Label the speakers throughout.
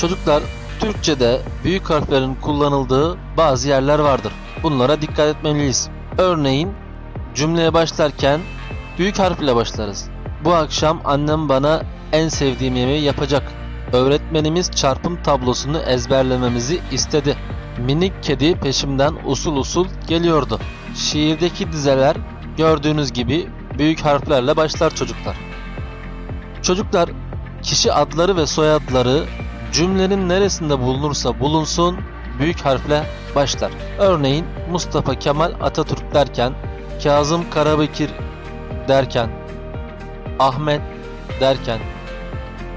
Speaker 1: Çocuklar, Türkçe'de büyük harflerin kullanıldığı bazı yerler vardır. Bunlara dikkat etmeliyiz. Örneğin cümleye başlarken büyük harf ile başlarız. Bu akşam annem bana en sevdiğim yemeği yapacak. Öğretmenimiz çarpım tablosunu ezberlememizi istedi. Minik kedi peşimden usul usul geliyordu. Şiirdeki dizeler gördüğünüz gibi büyük harflerle başlar çocuklar. Çocuklar kişi adları ve soyadları cümlenin neresinde bulunursa bulunsun büyük harfle başlar. Örneğin Mustafa Kemal Atatürk derken, Kazım Karabekir derken, Ahmet derken,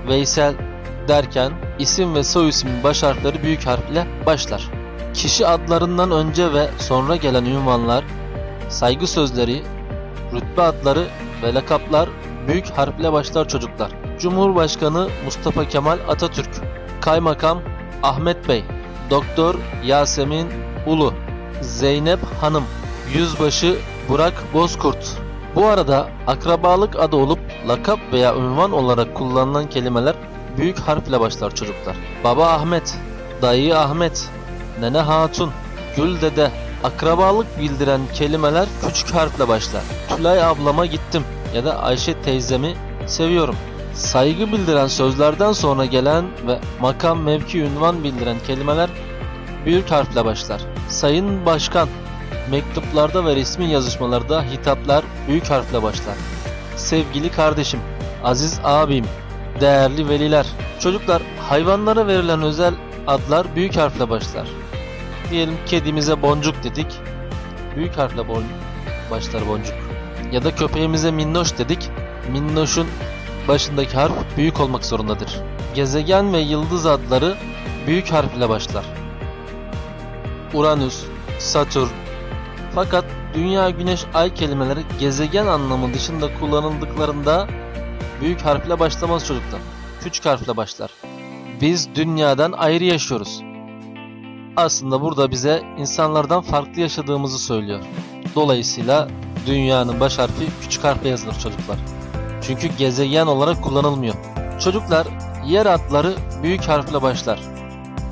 Speaker 1: Veysel derken isim ve soy ismin baş harfleri büyük harfle başlar. Kişi adlarından önce ve sonra gelen ünvanlar, saygı sözleri, rütbe adları ve lakaplar büyük harfle başlar çocuklar. Cumhurbaşkanı Mustafa Kemal Atatürk, Kaymakam Ahmet Bey, Doktor Yasemin Ulu, Zeynep Hanım, Yüzbaşı Burak Bozkurt. Bu arada akrabalık adı olup lakap veya ünvan olarak kullanılan kelimeler büyük harfle başlar çocuklar. Baba Ahmet, dayı Ahmet, nene Hatun, Gül Dede, akrabalık bildiren kelimeler küçük harfle başlar. Tülay ablama gittim ya da Ayşe teyzemi seviyorum. Saygı bildiren sözlerden sonra gelen ve makam, mevki, ünvan bildiren kelimeler büyük harfle başlar. Sayın Başkan, mektuplarda ve resmi yazışmalarda hitaplar büyük harfle başlar. Sevgili kardeşim, aziz abim, değerli veliler. Çocuklar, hayvanlara verilen özel adlar büyük harfle başlar. Diyelim kedimize boncuk dedik. Büyük harfle bon başlar boncuk. Ya da köpeğimize minnoş dedik. Minnoş'un başındaki harf büyük olmak zorundadır. Gezegen ve yıldız adları büyük harf ile başlar. Uranüs, Satürn. Fakat Dünya, Güneş, Ay kelimeleri gezegen anlamı dışında kullanıldıklarında büyük harfle başlamaz çocuklar. Küçük harfle başlar. Biz dünyadan ayrı yaşıyoruz. Aslında burada bize insanlardan farklı yaşadığımızı söylüyor. Dolayısıyla dünyanın baş harfi küçük harfle yazılır çocuklar. Çünkü gezegen olarak kullanılmıyor. Çocuklar yer adları büyük harfle başlar.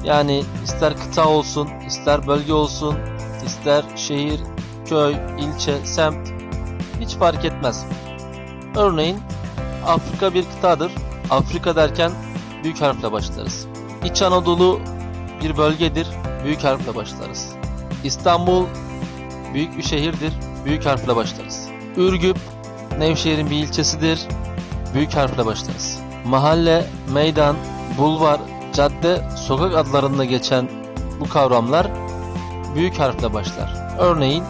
Speaker 1: Yani ister kıta olsun, ister bölge olsun, ister şehir, köy, ilçe, semt hiç fark etmez. Örneğin Afrika bir kıtadır. Afrika derken büyük harfle başlarız. İç Anadolu bir bölgedir. Büyük harfle başlarız. İstanbul büyük bir şehirdir. Büyük harfle başlarız. Ürgüp Nevşehir'in bir ilçesidir. Büyük harfle başlarız. Mahalle, meydan, bulvar, cadde, sokak adlarında geçen bu kavramlar büyük harfle başlar. Örneğin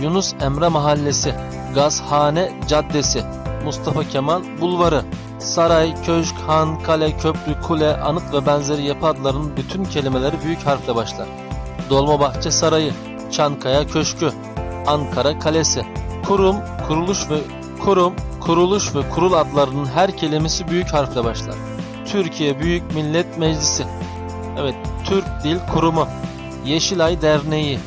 Speaker 1: Yunus Emre Mahallesi, Gazhane Caddesi, Mustafa Kemal Bulvarı, saray, köşk, han, kale, köprü, kule, anıt ve benzeri yapı adlarının bütün kelimeleri büyük harfle başlar. Dolmabahçe Sarayı, Çankaya Köşkü, Ankara Kalesi, kurum, kuruluş ve kurum, kuruluş ve kurul adlarının her kelimesi büyük harfle başlar. Türkiye Büyük Millet Meclisi, evet Türk Dil Kurumu, Yeşilay Derneği,